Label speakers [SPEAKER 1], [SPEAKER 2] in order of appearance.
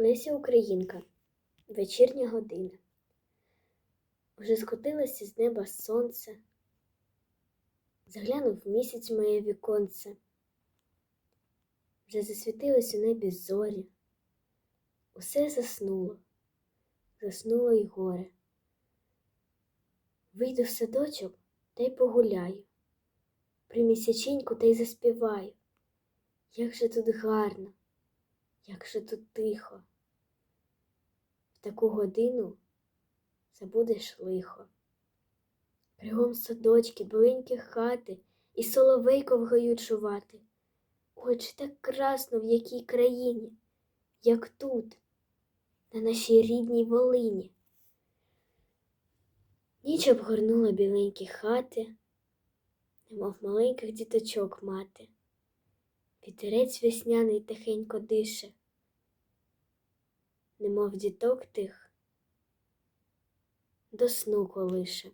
[SPEAKER 1] Леся Українка. Вечірня година. Вже скотилося з неба сонце. Заглянув місяць моє віконце. Вже засвітилось у небі зорі. Усе заснуло, заснуло й горе. Вийду в садочок та й погуляю. При місяченьку та й заспіваю. Як же тут гарно, як же тут тихо. В таку годину забудеш лихо. Кругом садочки, біленькі хати, і соловейко в гаю чувати. Ой, чи так красно в якій країні, як тут, на нашій рідній Волині. Ніч обгорнула біленькі хати, немов маленьких діточок мати. Вітерець весняний тихенько дише, немов діток тих до сну колише.